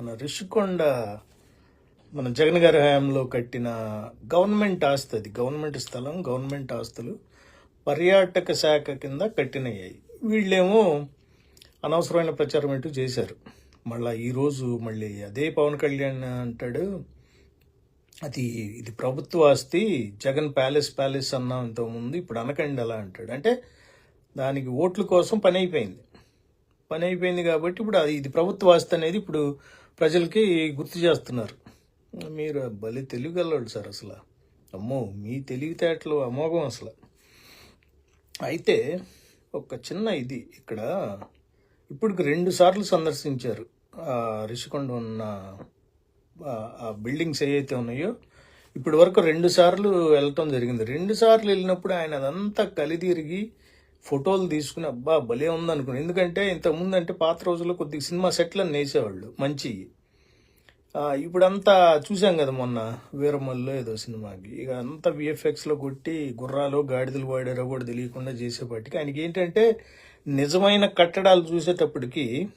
మన రిషికొండ మన జగన్ గారి హయాంలో కట్టిన గవర్నమెంట్ ఆస్తి అది. గవర్నమెంట్ స్థలం గవర్నమెంట్ ఆస్తులు పర్యాటక శాఖ కింద కట్టినయ్యాయి. వీళ్ళేమో అనవసరమైన ప్రచారం అంటూ చేశారు. మళ్ళా ఈరోజు మళ్ళీ అదే పవన్ కళ్యాణ్ అంటాడు అది ఇది ప్రభుత్వ ఆస్తి జగన్ ప్యాలెస్ ప్యాలెస్ అన్నాం ఇంతకుముందు ఇప్పుడు అనకండి అలా అంటాడు. అంటే దానికి ఓట్ల కోసం పని అయిపోయింది. పని అయిపోయింది కాబట్టి ఇప్పుడు అది ఇది ప్రభుత్వ ఆస్తి అనేది ఇప్పుడు ప్రజలకి గుర్తు చేస్తున్నారు. మీరు భలే తెలివిగలవాడు సార్ అసలు. అమ్మో మీ తెలివితేటలు అమోఘం అసలు. అయితే ఒక చిన్న ఇది ఇక్కడ. ఇప్పుడు రెండు సార్లు సందర్శించారు. ఆ రిషికొండ ఉన్న ఆ- ఆ బిల్డింగ్స్ ఏవైతే ఉన్నాయో ఇప్పటి వరకు రెండు సార్లు వెళ్ళటం జరిగింది. రెండు సార్లు వెళ్ళినప్పుడు ఆయన అదంతా కలిదిరిగి ఫోటోలు తీసుకుని అబ్బా భలే ఉంది అనుకుని ఎందుకంటే ఇంతకుముందు అంటే పాత రోజుల్లో కొద్దిగా సినిమా సెట్లను నేసేవాళ్ళు వేసేవాళ్ళు మంచి ఇప్పుడంతా చూసాం కదా మొన్న వీరమల్లో ఏదో సినిమాకి. ఇక అంతా విఎఫ్ఎక్స్లో కొట్టి గుర్రాలు గాడిదలు వాడారో కూడా తెలియకుండా చేసేపాటికి. ఆయనకి ఏంటంటే నిజమైన కట్టడాలు చూసేటప్పటికి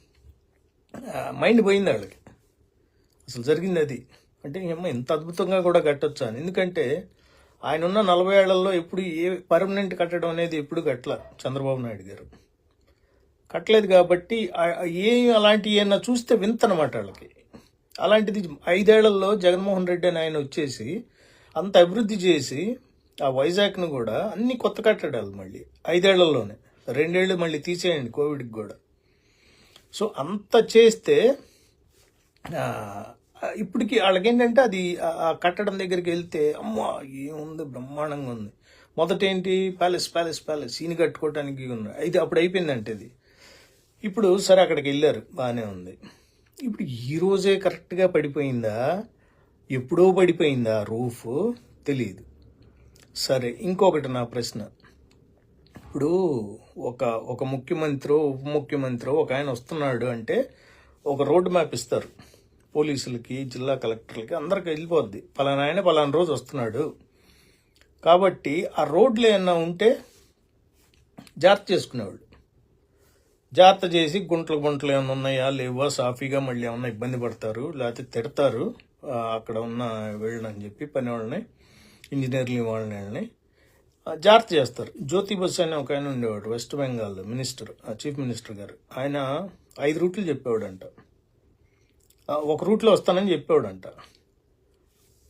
మైండ్ పోయింది వాళ్ళకి. అసలు జరిగింది అది. అంటే ఏమో ఇంత అద్భుతంగా కూడా కట్టొచ్చాను అని. ఎందుకంటే ఆయన ఉన్న నలభై ఏళ్ళలో ఎప్పుడు ఏ పర్మనెంట్ కట్టడం అనేది ఎప్పుడు కట్టల చంద్రబాబు నాయుడు గారు. కట్టలేదు కాబట్టి ఏం అలాంటివి అలాంటి ఏమన్నా చూస్తే వింతనమాట వాళ్ళకి. అలాంటిది ఐదేళ్ళలో జగన్మోహన్ రెడ్డి అని ఆయన వచ్చేసి అంత అభివృద్ధి చేసి ఆ వైజాగ్ను కూడా అన్ని కొత్త కట్టడాలు మళ్ళీ ఐదేళ్ళలోనే. రెండేళ్ళు మళ్ళీ తీసేయండి కోవిడ్కి కూడా. సో అంత చేస్తే ఇప్పటికి వాళ్ళకి ఏంటంటే అది ఆ- కట్టడం దగ్గరికి వెళ్తే అమ్మా ఏముంది బ్రహ్మాండంగా ఉంది. మొదట ఏంటి ప్యాలెస్ ప్యాలెస్ ప్యాలెస్ ఈయన కట్టుకోవటానికి ఉంది అయితే అప్పుడు అయిపోయిందంటే ఇది ఇప్పుడు సరే అక్కడికి వెళ్ళారు బాగానే ఉంది. ఇప్పుడు ఈరోజే కరెక్ట్గా పడిపోయిందా? ఎప్పుడో పడిపోయిందా రూఫ్? తెలియదు సరే ఇంకొకటి నా ప్రశ్న. ఇప్పుడు ఒక ఒక ముఖ్యమంత్రి ఉప ముఖ్యమంత్రి ఒక ఆయన వస్తున్నాడు అంటే ఒక రోడ్ మ్యాప్ ఇస్తారు. పోలీసులకి జిల్లా కలెక్టర్లకి అందరికి వెళ్ళిపోద్ది. పలానా ఆయన పలానా రోజు వస్తున్నాడు. కాబట్టి ఆ రోడ్లు ఏమన్నా ఉంటే జాగ్రత్త చేసుకునేవాళ్ళు. జాగ్రత్త చేసి గుంటలు గుంటలు ఏమైనా ఉన్నాయా? లేవా? సాఫీగా మళ్ళీ ఏమన్నా ఇబ్బంది పడతారు? లేకపోతే తిడతారు? అక్కడ ఉన్న వెళ్ళని చెప్పి పని వాళ్ళని ఇంజనీర్లు వాళ్ళని వాళ్ళని జాగ్రత్త చేస్తారు. జ్యోతి బస్ అని ఒక ఆయన ఉండేవాడు వెస్ట్ బెంగాల్ మినిస్టర్ ఆ చీఫ్ మినిస్టర్ గారు. ఆయన ఐదు రూట్లు చెప్పేవాడంట. ఒక రూట్లో వస్తానని చెప్పేవాడంట.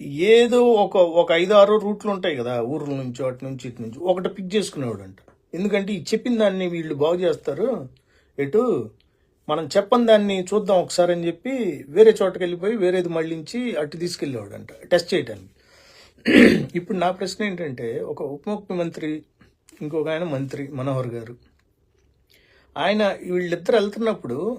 ఏదో ఒక ఒక ఐదు ఆరు రూట్లు ఉంటాయి కదా ఊర్ల నుంచి అటు నుంచి ఇటు నుంచి. ఒకటి పిక్ చేసుకునేవాడంట. ఎందుకంటే ఈ చెప్పిన దాన్ని వీళ్ళు బాగు చేస్తారు. ఎటు? మనం చెప్పని దాన్ని చూద్దాం ఒకసారి అని చెప్పి వేరే చోటకి వెళ్ళిపోయి వేరేది మళ్ళించి అటు తీసుకెళ్ళేవాడంట టెస్ట్ చేయడానికి ఇప్పుడు నా ప్రశ్న ఏంటంటే ఒక ఉప ముఖ్యమంత్రి ఇంకొక ఆయన మంత్రి మనోహర్ గారు. ఆయన వీళ్ళిద్దరు వెళ్తున్నప్పుడు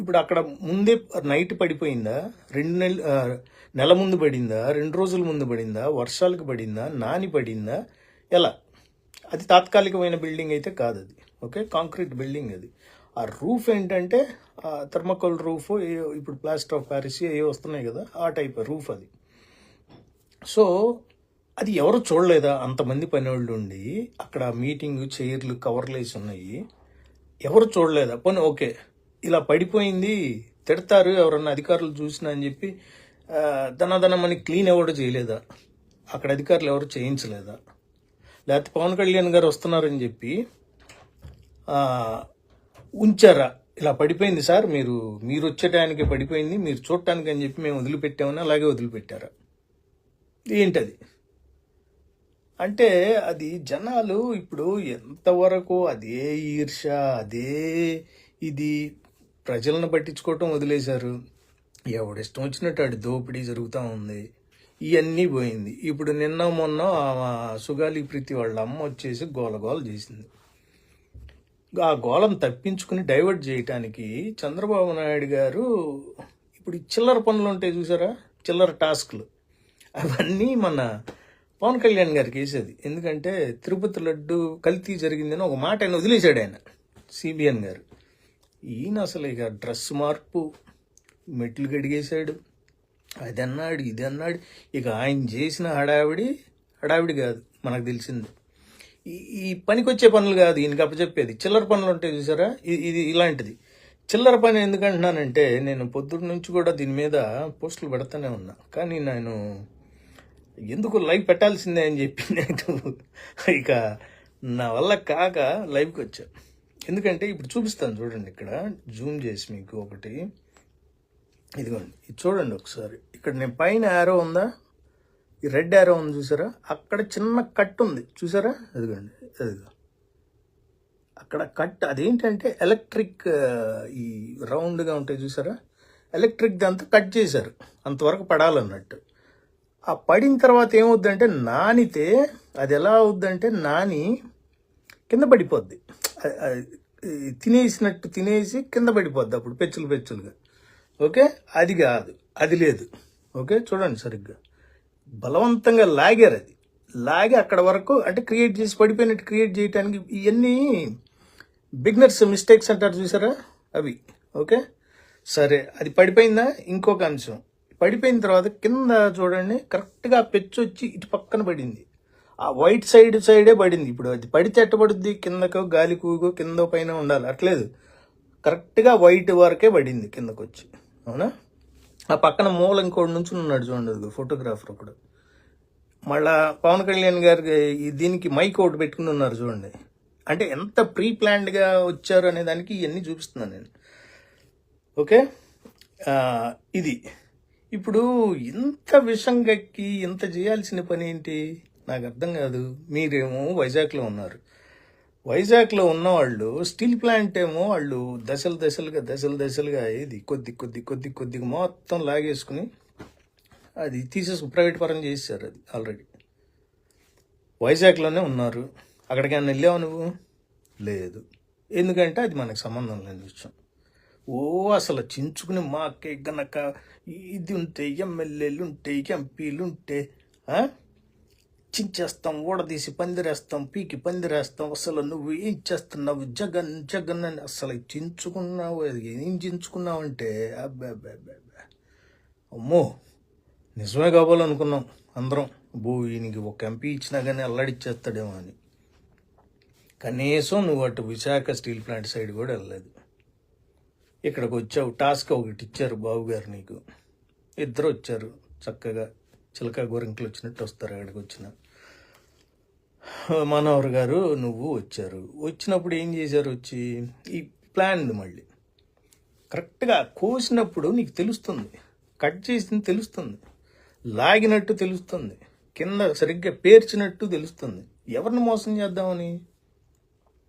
ఇప్పుడు అక్కడ ముందే నైట్ పడిపోయిందా? రెండు నెల నెల ముందు పడిందా? రెండు రోజుల ముందు పడిందా? వర్షాలకు పడిందా? నాని పడిందా? ఎలా? అది తాత్కాలికమైన బిల్డింగ్ అయితే కాదు అది. ఓకే? కాంక్రీట్ బిల్డింగ్ అది. ఆ రూఫ్ ఏంటంటే థర్మకోల్ రూఫ్ ఇప్పుడు ప్లాస్టర్ ఆఫ్ ప్యారిస్ ఏ వస్తున్నాయి కదా ఆ టైప్ రూఫ్ అది. సో అది ఎవరు చూడలేదా? అంతమంది పనివాళ్ళు ఉండి అక్కడ మీటింగ్ చైర్లు కవర్లు వేసి ఉన్నాయి. ఎవరు చూడలేదా? పని ఓకే. ఇలా పడిపోయింది తిడతారు ఎవరన్నా అధికారులు చూసినా అని చెప్పి ఆ, అని క్లీన్ ఎవరు చేయలేదా? అక్కడ అధికారులు ఎవరు చేయించలేదా? లేకపోతే పవన్ కళ్యాణ్ గారు వస్తున్నారని చెప్పి ఉంచారా? ఇలా పడిపోయింది సార్ మీరు మీరు వచ్చే టయానికి పడిపోయింది మీరు చూడటానికి అని చెప్పి మేము వదిలిపెట్టామని అలాగే వదిలిపెట్టారా? ఏంటది? అంటే అది జనాలు ఇప్పుడు ఎంతవరకు అదే ఈర్ష అదే ఇది ప్రజలను పట్టించుకోవటం వదిలేశారు. ఎవడిష్టం వచ్చినట్టు అటు దోపిడీ జరుగుతూ ఉంది. ఇవన్నీ పోయింది. ఇప్పుడు నిన్న మొన్న ఆ సుగాలి ప్రీతి వాళ్ళ అమ్మ వచ్చేసి గోలగోల చేసింది. ఆ గోళం తప్పించుకుని డైవర్ట్ చేయటానికి చంద్రబాబు నాయుడు గారు ఇప్పుడు చిల్లర పనులు ఉంటాయి చూసారా? చిల్లర టాస్క్లు. అవన్నీ మన పవన్ కళ్యాణ్ గారికి వేసేది. ఎందుకంటే తిరుపతి లడ్డు కల్తీ జరిగిందని ఒక మాట ఆయన వదిలేశాడు ఆయన సిబిఎన్ గారు. ఈయన అసలు ఇక డ్రెస్ మార్పు మెట్లు గడిగేశాడు. అది అన్నాడు ఇది అన్నాడు ఇక ఆయన చేసిన హడావిడి హడావిడి కాదు మనకు తెలిసింది. ఈ పనికొచ్చే పనులు కాదు ఈయనకి అప్పచెప్పేది. చిల్లర పనులు ఉంటాయి చూసారా? ఇది ఇలాంటిది. చిల్లర పని ఎందుకంటున్నానంటే నేను పొద్దున్న నుంచి కూడా దీని మీద పోస్టులు పెడతానే ఉన్నా. కానీ నేను ఎందుకు లైవ్ పెట్టాల్సిందే అని చెప్పి నేను ఇక నా వల్ల కాక లైవ్కి వచ్చా. ఎందుకంటే ఇప్పుడు చూపిస్తాను చూడండి ఇక్కడ. జూమ్ చేసి మీకు ఒకటి. ఇదిగోండి. ఇది చూడండి ఒకసారి. ఇక్కడ నేను పైన యారో ఉందా? ఈ రెడ్ యారో ఉంది చూసారా? అక్కడ చిన్న కట్ ఉంది. చూసారా? అదిగోండి అదిగో అక్కడ కట్ అదేంటంటే ఎలక్ట్రిక్ ఈ రౌండ్గా ఉంటాయి చూసారా? ఎలక్ట్రిక్ అంతా కట్ చేశారు. అంతవరకు పడాలన్నట్టు. ఆ పడిన తర్వాత ఏమవుద్దంటే నానితే అది ఎలా అవుద్దంటే నాని కింద పడిపోద్ది. తినేసినట్టు తినేసి కింద పడిపోద్ది అప్పుడు పెచ్చులు పెచ్చులుగా. ఓకే? అది కాదు. అది లేదు. ఓకే? చూడండి సరిగ్గా. బలవంతంగా లాగారు అది. లాగి అక్కడ వరకు అంటే క్రియేట్ చేసి పడిపోయినట్టు క్రియేట్ చేయడానికి ఇవన్నీ బిగ్నర్స్ మిస్టేక్స్ అంటారు చూసారా? అవి. ఓకే? సరే అది పడిపోయిందా? ఇంకొక అంశం. పడిపోయిన తర్వాత కింద చూడండి కరెక్ట్గా పెచ్చు వచ్చి ఇటు పక్కన పడింది. ఆ వైట్ సైడ్ సైడే పడింది. ఇప్పుడు అది పడితే ఎట్టబడుద్ది కిందకో గాలి కూగో కింద పైన ఉండాలి. అట్లేదు. కరెక్ట్గా వైట్ వరకే పడింది కిందకు వచ్చి అవునా? ఆ పక్కన మూల ఇంకోటి నుంచి ఉన్నాడు చూడండి ఫోటోగ్రాఫర్ ఒకడు. మళ్ళా పవన్ కళ్యాణ్ గారికి దీనికి మైక్ ఒకటి పెట్టుకుని ఉన్నారు చూడండి. అంటే ఎంత ప్రీ ప్లాన్డ్గా వచ్చారు అనే దానికి ఇవన్నీ చూపిస్తున్నాను నేను. ఓకే? ఇది. ఇప్పుడు ఇంత విషం గక్కి ఇంత చేయాల్సిన పని ఏంటి? నాకు అర్థం కాదు. మీరేమో వైజాగ్లో ఉన్నారు. వైజాగ్లో ఉన్నవాళ్ళు స్టీల్ ప్లాంట్ ఏమో వాళ్ళు దశలు దశలుగా దశలు దశలుగా ఇది కొద్ది కొద్ది కొద్ది కొద్దిగా మొత్తం లాగేసుకుని అది తీసేసి ప్రైవేట్ పరం చేశారు అది ఆల్రెడీ వైజాగ్లోనే ఉన్నారు. అక్కడికైనా వెళ్ళావు నువ్వు? లేదు. ఎందుకంటే అది మనకు సంబంధం లేని విషయం. ఓ అసలు చించుకుని మాకే గనక ఇది ఉంటే ఎమ్మెల్యేలు ఉంటే ఎంపీలు ఉంటే చించేస్తాం ఓడదీసి పందిరేస్తాం పీకి పందిరేస్తాం అసలు నువ్వు ఏం చేస్తున్నావు? జగన్ జగన్ అని అసలు చించుకున్నావు ఏం చించుకున్నావు అంటే అబ్బా అబ్బా అబ్బా అమ్మో నిజమే కావాలనుకున్నాం అందరం. భూ ఈయనకి ఒక ఎంపీ ఇచ్చినా కానీ అల్లాడిచ్చేస్తాడేమో అని. కనీసం నువ్వు అటు విశాఖ స్టీల్ ప్లాంట్ సైడ్ కూడా వెళ్ళలేదు. ఇక్కడికి వచ్చావు టాస్క్ ఒకటి ఇచ్చారు బాబు గారు నీకు. ఇద్దరు వచ్చారు చక్కగా. చిలక గోరింకలు వచ్చినట్టు వస్తారు అక్కడికి వచ్చిన. మనోహర్ గారు నువ్వు వచ్చారు. వచ్చినప్పుడు ఏం చేశారు వచ్చి? ఈ ప్లాన్ మళ్ళీ. కరెక్ట్గా కోసినప్పుడు నీకు తెలుస్తుంది. కట్ చేసింది తెలుస్తుంది. లాగినట్టు తెలుస్తుంది. కింద సరిగ్గా పేర్చినట్టు తెలుస్తుంది. ఎవరిని మోసం చేద్దామని?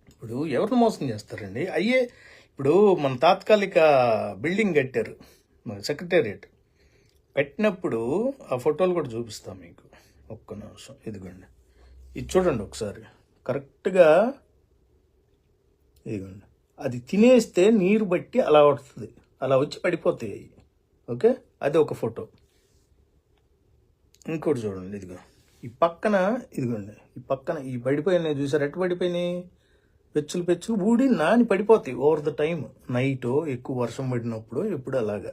ఇప్పుడు ఎవరిని మోసం చేస్తారండి? అయ్యే ఇప్పుడు మన తాత్కాలిక బిల్డింగ్ కట్టారు. మన సెక్రటేరియట్. పెట్టినప్పుడు ఆ ఫోటోలు కూడా చూపిస్తాం మీకు. ఒక్క నిమిషం. ఇదిగోండి. ఇది చూడండి ఒకసారి. కరెక్ట్గా ఇదిగోండి. అది తినేస్తే నీరు బట్టి అలా వస్తుంది. అలా వచ్చి పడిపోతాయి. ఓకే? అది ఒక ఫోటో. ఇంకోటి చూడండి. ఇదిగో. ఈ పక్కన ఇదిగోండి. ఈ పక్కన ఈ పడిపోయినాయి చూసారు? ఎట్టు పడిపోయినాయి? పెచ్చులు పెచ్చులు ఊడి నాని పడిపోతాయి. ఓవర్ ద టైం నైట్ ఎక్కువ వర్షం పడినప్పుడు ఎప్పుడు అలాగా.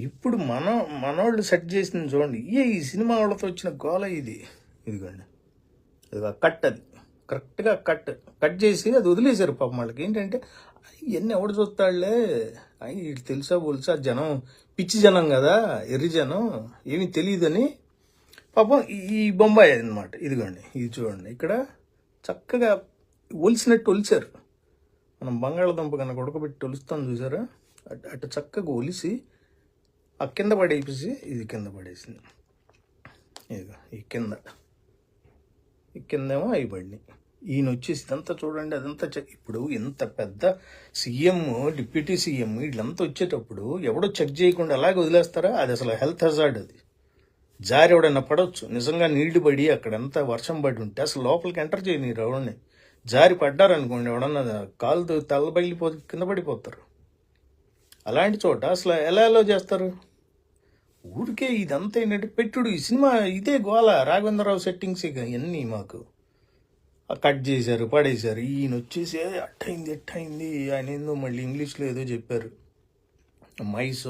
ఇప్పుడు మన మనోళ్ళు సెట్ చేసింది చూడండి. ఏ ఈ సినిమా వాళ్ళతో వచ్చిన గోల ఇది. ఇదిగోండి. ఇదిగో కట్ అది. కరెక్ట్గా కట్. కట్ చేసి అది వదిలేశారు పాపం వాళ్ళకి. ఏంటంటే ఇవన్నీ ఎవడు చూస్తాడులే? అయ్యి తెలుసా పోల్సా జనం? పిచ్చి జనం కదా? ఎర్రి జనం? ఏమీ తెలియదని. పాపం ఈ- బొంబాయి అనమాట ఇదిగోండి. ఇది చూడండి. ఇక్కడ చక్కగా ఒలిసినట్టు ఒలిచారు. మనం బంగాళదుంప కన్నా ఉడకబెట్టి ఒలుస్తాం చూసారా? అటు అటు చక్కగా ఒలిసి ఆ కింద పడేసి ఇది కింద పడేసింది. ఇదిగో ఈ కింద. ఈ కిందేమో అవి పడినాయి ఈయన వచ్చేసి ఇదంతా చూడండి అదంతా ఇప్పుడు ఇంత పెద్ద సీఎం డిప్యూటీ సీఎం వీళ్ళంతా వచ్చేటప్పుడు ఎవడో చెక్ చేయకుండా అలాగే వదిలేస్తారా? అది అసలు హెల్త్ హజార్డ్ అది. జారి ఎవడన్నా పడవచ్చు నిజంగా నీళ్ళు పడి అక్కడంతా వర్షం పడి ఉంటే అసలు లోపలికి ఎంటర్ చేయని ఎవడని జారి పడ్డారనుకోండి ఎవడన్నా కాలు తల్లబగిలిపో కింద పడిపోతారు. అలాంటి చోట అసలు ఎలా ఎలా చేస్తారు? ఊరికే ఇదంతా ఏంటంటే పెట్టుడు. ఈ సినిమా ఇదే గోల. రాఘవేంద్రరావు సెట్టింగ్స్ ఇక ఇవన్నీ మాకు. ఆ కట్ చేశారు పడేశారు. ఈయన వచ్చేసి అట్టయింది అట్టయింది. ఎట్టయింది ఆయన ఏందో మళ్ళీ ఇంగ్లీష్లో ఏదో చెప్పారు. మైస్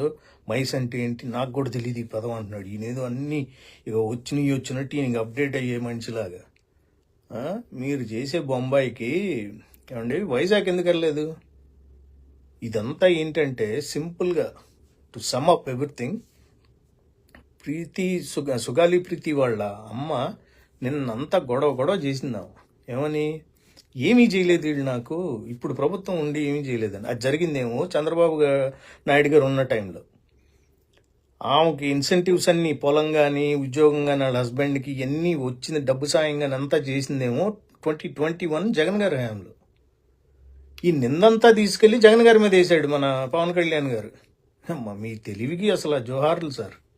మైస్ అంటే ఏంటి? నాకు కూడా తెలియదు ఈ పదం అంటున్నాడు. ఈయన ఏదో అన్నీ ఇక వచ్చినవి వచ్చినట్టు ఈయనకి అప్డేట్ అయ్యే మనిషిలాగా. మీరు చేసే బొంబాయికి ఏమండి వైజాగ్ ఎందుకు వెళ్ళలేదు? ఇదంతా ఏంటంటే సింపుల్గా to sum up everything Preethi సుగ Sugali Preethi వాళ్ళ అమ్మ నిన్నంతా గొడవ గొడవ చేసిందాం ఏమని? ఏమీ చేయలేదు వీళ్ళు నాకు. ఇప్పుడు ప్రభుత్వం ఉండి ఏమీ చేయలేదని. అది జరిగిందేమో చంద్రబాబు నాయుడు గారు ఉన్న టైంలో ఆమెకి ఇన్సెంటివ్స్ అన్నీ పొలం కానీ ఉద్యోగం కానీ వాళ్ళ హస్బెండ్కి ఇవన్నీ వచ్చిన డబ్బు సాయం కానీ అంతా చేసిందేమో ట్వంటీ ట్వంటీ వన్ జగన్ గారి హయాంలో. ఈ నిందంతా తీసుకెళ్ళి జగన్ గారి మీద వేసాడు మన పవన్ కళ్యాణ్ గారు. అమ్మ మీ తెలివికి అసలు జోహార్లు సార్.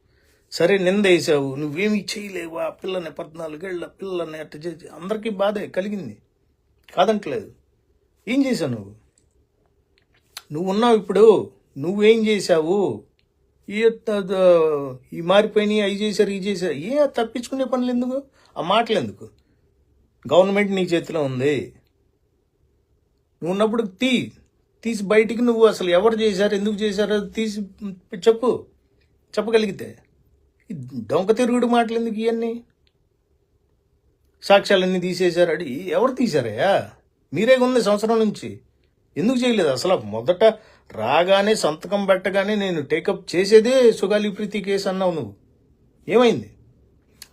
సరే నింద వేసావు నువ్వేమి చేయలేవు ఆ పిల్లని పద్నాలుగేళ్ళ పిల్లని అట్ట చేసి అందరికీ బాధే కలిగింది. కాదంటలేదు. ఏం చేశావు నువ్వు? నువ్వు ఉన్నావు ఇప్పుడు. నువ్వేం చేశావు? ఈ ఈ మారిపోయినాయి అవి చేశారు ఇవి చేశారు. ఏ తప్పించుకునే పనులు ఎందుకు? ఆ మాటలు ఎందుకు? గవర్నమెంట్ నీ చేతిలో ఉంది. నువ్వు ఉన్నప్పుడు తీ తీసి బయటికి నువ్వు అసలు ఎవరు చేశారు ఎందుకు చేశారో తీసి చెప్పు. చెప్పగలిగితే. డొంక తిరుగుడు మాటలు ఎందుకు ఇవన్నీ సాక్ష్యాలన్నీ తీసేశారు. అడి ఎవరు తీశారయ్యా? మీరే ఉంది సంవత్సరం నుంచి. ఎందుకు చేయలేదు? అసలు మొదట రాగానే సంతకం పెట్టగానే నేను టేకప్ చేసేదే సుగాలి ప్రీతి కేసు అన్నావు నువ్వు. ఏమైంది?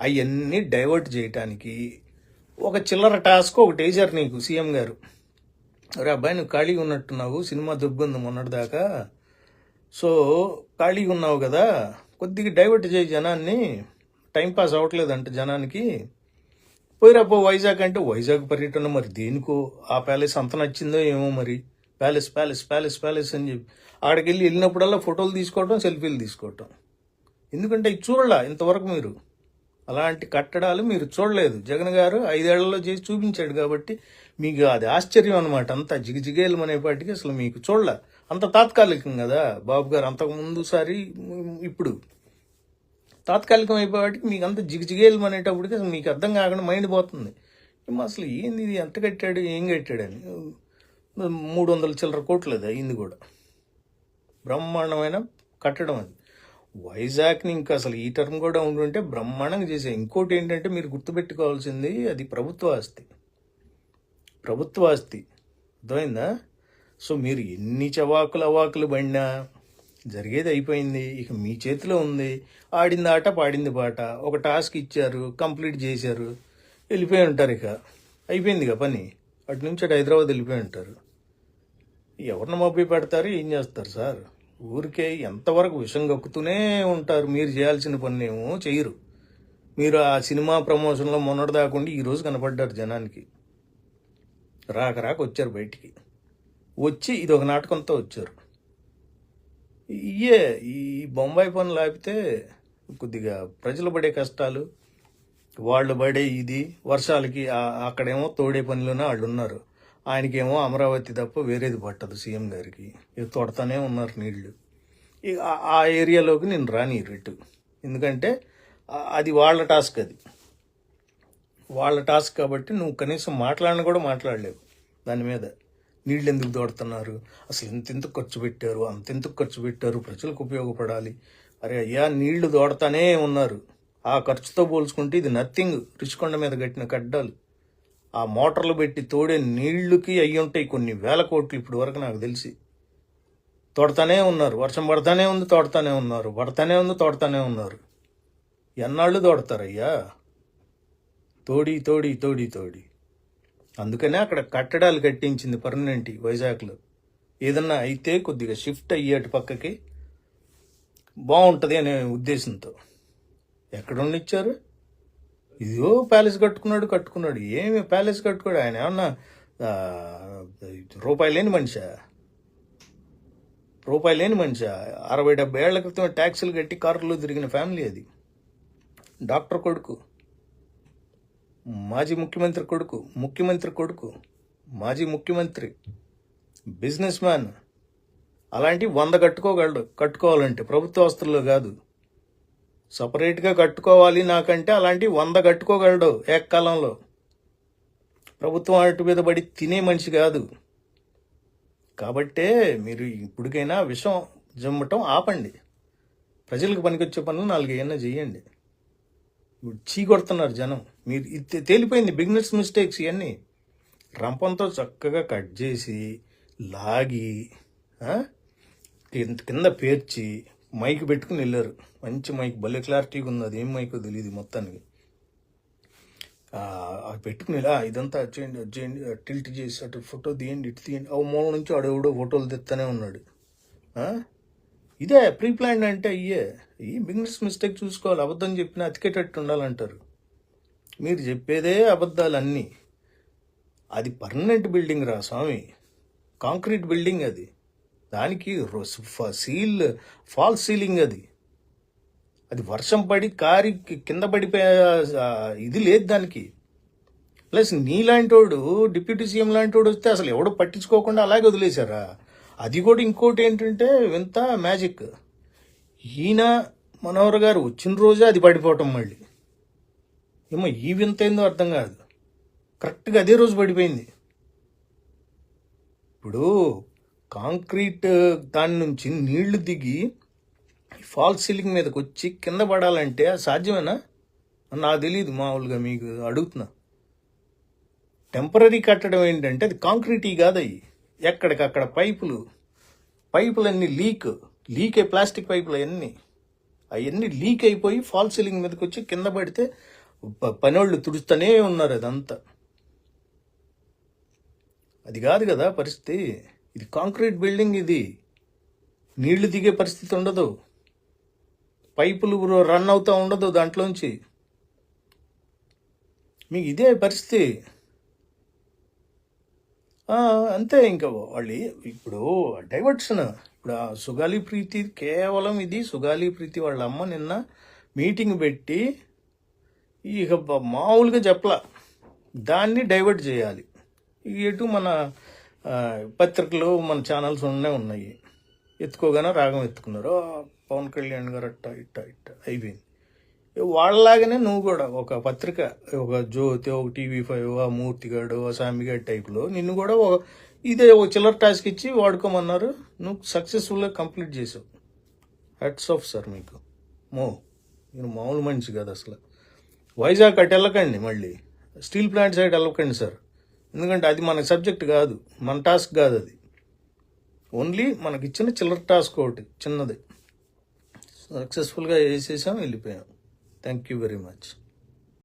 అవన్నీ డైవర్ట్ చేయటానికి ఒక చిల్లర టాస్క్ ఒకటి వేశారు నీకు సీఎం గారు. అరే అబ్బాయి నువ్వు ఖాళీగా ఉన్నట్టున్నావు. సినిమా దుబ్బుంది మొన్నటిదాకా. సో ఖాళీగా ఉన్నావు కదా. కొద్దిగా డైవర్ట్ చేయి జనాన్ని. టైంపాస్ అవ్వట్లేదంట జనానికి. పోయిరాపో వైజాగ్ అంటే వైజాగ్ పర్యటన మరి దేనికో? ఆ ప్యాలెస్ అంత నచ్చిందో ఏమో మరి. ప్యాలెస్ ప్యాలెస్ ప్యాలెస్ ప్యాలెస్ అని చెప్పి. ఆడికి వెళ్ళి వెళ్ళినప్పుడల్లా ఫోటోలు తీసుకోవటం సెల్ఫీలు తీసుకోవటం. ఎందుకంటే ఇది చూడలా ఇంతవరకు మీరు. అలాంటి కట్టడాలు మీరు చూడలేదు. జగన్ గారు ఐదేళ్ళలో చేసి చూపించాడు కాబట్టి మీకు అది ఆశ్చర్యం అనమాట అంత జిగజిగేలు అనేపాటికి అసలు మీకు చూడలే. అంత తాత్కాలికం కదా బాబు గారు అంతకు ముందు సారి ఇప్పుడు. తాత్కాలికం అయిపోయేవాటికి మీకు అంత జిగజిగేలు అనేటప్పటికి అసలు మీకు అర్థం కాకుండా మైండ్ పోతుంది. అసలు ఏంది ఇది? ఎంత కట్టాడు? ఏం కట్టాడని. మూడు వందల చిల్లర కోట్లు అది అయింది కూడా. బ్రహ్మాండమైన కట్టడం అది. వైజాగ్ని ఇంకా అసలు ఈ టర్మ్ కూడా ఉండుంటే బ్రహ్మాండంగా చేసే ఇంకోటి ఏంటంటే మీరు గుర్తుపెట్టుకోవాల్సింది అది ప్రభుత్వ ఆస్తి. ప్రభుత్వ ఆస్తి. అర్థమైందా? సో మీరు ఎన్ని చవాకులు అవాకులు పడినా జరిగేది అయిపోయింది. ఇక మీ చేతిలో ఉంది. ఆడింది ఆట పాడింది పాట. ఒక టాస్క్ ఇచ్చారు కంప్లీట్ చేశారు వెళ్ళిపోయి ఉంటారు ఇక. అయిపోయింది ఇక పని. అటు నుంచి అటు హైదరాబాద్ వెళ్ళిపోయి ఉంటారు. ఎవరిని మబ్బి పెడతారు ఏం చేస్తారు సార్? ఊరికే ఎంతవరకు విషం గక్కుతూనే ఉంటారు. మీరు చేయాల్సిన పని ఏమో చేయరు. మీరు ఆ సినిమా ప్రమోషన్లో మొన్నటి దాకుండా ఈరోజు కనపడ్డారు జనానికి. రాక రాక వచ్చారు బయటికి. వచ్చి ఇది ఒక నాటకంతో వచ్చారు. ఇయే ఈ బొంబాయి పనులు ఆపితే కొద్దిగా ప్రజలు పడే కష్టాలు వాళ్ళు పడే ఇది వర్షాలకి అక్కడేమో తోడే పనిలోనే వాళ్ళు ఉన్నారు ఆయనకేమో అమరావతి తప్ప వేరేది పట్టదు సీఎం గారికి. ఇది తొడతానే ఉన్నారు నీళ్ళు. ఇక ఆ- ఏరియాలోకి నేను రాని రెట్టు ఎందుకంటే అది వాళ్ళ టాస్క్ అది. వాళ్ళ టాస్క్ కాబట్టి నువ్వు కనీసం మాట్లాడిన కూడా మాట్లాడలేవు దాని మీద. నీళ్ళు ఎందుకు దోడుతున్నారు? అసలు ఇంతెంత ఖర్చు పెట్టారు? అంత ఖర్చు పెట్టారు? ప్రజలకు ఉపయోగపడాలి. అరే అయ్యా నీళ్ళు దోడతానే ఉన్నారు. ఆ ఖర్చుతో పోల్చుకుంటే ఇది నథింగ్. రిషికొండ మీద కట్టిన కడ్డాలు. ఆ మోటార్లు పెట్టి తోడే నీళ్ళుకి అయ్యి ఉంటాయి కొన్ని వేల కోట్లు ఇప్పుడు వరకు నాకు తెలిసి. తోడతానే ఉన్నారు. వర్షం పడతానే ఉంది తోడతానే ఉన్నారు. పడతానే ఉంది తోడతానే ఉన్నారు. ఎన్నాళ్ళు తోడతారయ్యా? తోడి తోడి తోడి తోడి. అందుకనే అక్కడ కట్టడాలు కట్టించింది పర్మనెంట్ వైజాగ్లో. ఏదన్నా అయితే కొద్దిగా షిఫ్ట్ అయ్యేటి పక్కకి బాగుంటుంది అనే ఉద్దేశంతో. ఎక్కడ ఉండిచ్చారు ఇదిగో ప్యాలెస్ కట్టుకున్నాడు కట్టుకున్నాడు. ఏమి ప్యాలెస్ కట్టుకోడు. ఆయన ఏమన్నా రూపాయి లేని మనిషా? రూపాయి లేని మనిషా? అరవై డెబ్బై ఏళ్ళ క్రితం ట్యాక్సీలు కట్టి కారులో తిరిగిన ఫ్యామిలీ అది. డాక్టర్ కొడుకు. మాజీ ముఖ్యమంత్రి కొడుకు ముఖ్యమంత్రి కొడుకు మాజీ ముఖ్యమంత్రి బిజినెస్ మ్యాన్ అలాంటి వంద కట్టుకోగలడు. కట్టుకోవాలంటే ప్రభుత్వ ఆస్తుల్లో కాదు. సపరేట్గా కట్టుకోవాలి నాకంటే అలాంటి వంద కట్టుకోగలడు ఏకకాలంలో. ప్రభుత్వం అటు మీద పడి తినే మనిషి కాదు. కాబట్టే మీరు ఇప్పటికైనా విషం జమ్మటం ఆపండి. ప్రజలకు పనికొచ్చే పనులు నాలుగు చేయండి. ఇప్పుడు కొడుతున్నారు జనం. మీరు ఇది తేలిపోయింది బిగినర్స్ మిస్టేక్స్ ఇవన్నీ. రంపంతో చక్కగా కట్ చేసి లాగి కింద- పేర్చి మైక్ పెట్టుకుని వెళ్ళారు. మంచి మైక్ భలే క్లారిటీగా ఉంది. అది ఏం మైకో తెలియదు మొత్తానికి. అవి అది పెట్టుకుని ఇలా ఇదంతా చేయండి చేయండి టిల్ట్ చేసి అటు ఫోటో తీయండి ఇటు తీయండి. ఓ మూల నుంచి అడవుడో ఫోటోలు తెస్తానే ఉన్నాడు. ఇదే ప్రీ ప్లాన్ అంటే అయ్యే ఈ బిగ్నెస్ మిస్టేక్ చూసుకోవాలి? అబద్ధం చెప్పిన అతికేటట్టు ఉండాలంటారు. మీరు చెప్పేదే అబద్ధాలు అన్నీ అది పర్మనెంట్ బిల్డింగ్ రా స్వామి. కాంక్రీట్ బిల్డింగ్ అది. దానికి ఫ- సీల్ ఫాల్స్ సీలింగ్ అది. అది వర్షం పడి కారి కింద పడిపోయే ఇది లేదు దానికి. ప్లస్ నీలాంటోడు డిప్యూటీ సీఎం లాంటోడు వస్తే అసలు ఎవడు పట్టించుకోకుండా అలాగే వదిలేశారా? అది కూడా ఇంకోటి ఏంటంటే వింత మ్యాజిక్. ఈయన మనోహర్ గారు వచ్చిన రోజే అది పడిపోవటం మళ్ళీ. ఏమో ఈ వింత అయిందో అర్థం కాదు. కరెక్ట్గా అదే రోజు పడిపోయింది. ఇప్పుడు కాంక్రీట్ దాని నుంచి నీళ్ళు దిగి ఫాల్స్ సీలింగ్ మీదకి వచ్చి కింద పడాలంటే అది సాధ్యమేనా? నాకు తెలియదు మామూలుగా మీకు అడుగుతున్నా. టెంపరీ కట్టడం ఏంటంటే అది కాంక్రీట్ కాదు అవి ఎక్కడికక్కడ పైపులు పైపులన్నీ లీక్. లీక్ అయ్యి ప్లాస్టిక్ పైపులు అవన్నీ అవన్నీ లీక్ అయిపోయి ఫాల్ సీలింగ్ మీదకి వచ్చి కింద పడితే ప- తుడుస్తూనే ఉన్నారు అదంతా. అది కాదు కదా పరిస్థితి. ఇది కాంక్రీట్ బిల్డింగ్ ఇది. నీళ్ళు దిగే పరిస్థితి ఉండదు. పైపులు రన్ అవుతూ ఉండదు దాంట్లోంచి. మీకు ఇదే పరిస్థితి. అంతే ఇంకా వాళ్ళు ఇప్పుడు డైవర్షన్ ఇప్పుడు ఆ సుగాలి ప్రీతి కేవలం ఇది సుగాలి ప్రీతి వాళ్ళ అమ్మ నిన్న మీటింగ్ పెట్టి ఇక మామూలుగా చెప్పలా. దాన్ని డైవర్ట్ చేయాలి. ఇక ఎటు మన పత్రికలు మన ఛానల్స్ ఉన్నాయి ఉన్నాయి. ఎత్తుకోగానే రాగం ఎత్తుకున్నారు పవన్ కళ్యాణ్ గారు అట్ట ఇట్ట ఇట్ట అయిపోయింది. వాళ్ళలాగానే నువ్వు కూడా ఒక పత్రిక ఒక జ్యోతి ఒక టీవీ ఫైవ్ ఆ మూర్తిగాడు ఆ సామిగాడు టైప్లో నిన్ను కూడా ఒక ఇదే ఒక చిల్లర టాస్క్ ఇచ్చి వాడుకోమన్నారు. నువ్వు సక్సెస్ఫుల్గా కంప్లీట్ చేసావు. హెడ్స్ ఆఫ్ సార్ మీకు. మో నేను మామూలు మనిషి కాదు అసలు. వైజాగ్ అటు వెళ్ళకండి మళ్ళీ. స్టీల్ ప్లాంట్ సైడ్ వెళ్ళకండి సార్ ఎందుకంటే అది మన సబ్జెక్ట్ కాదు. మన టాస్క్ కాదు అది. ఓన్లీ మనకి ఇచ్చిన చిల్లర టాస్క్ ఒకటి చిన్నది. సక్సెస్ఫుల్గా వేసేసాం వెళ్ళిపోయాం. Thank you very much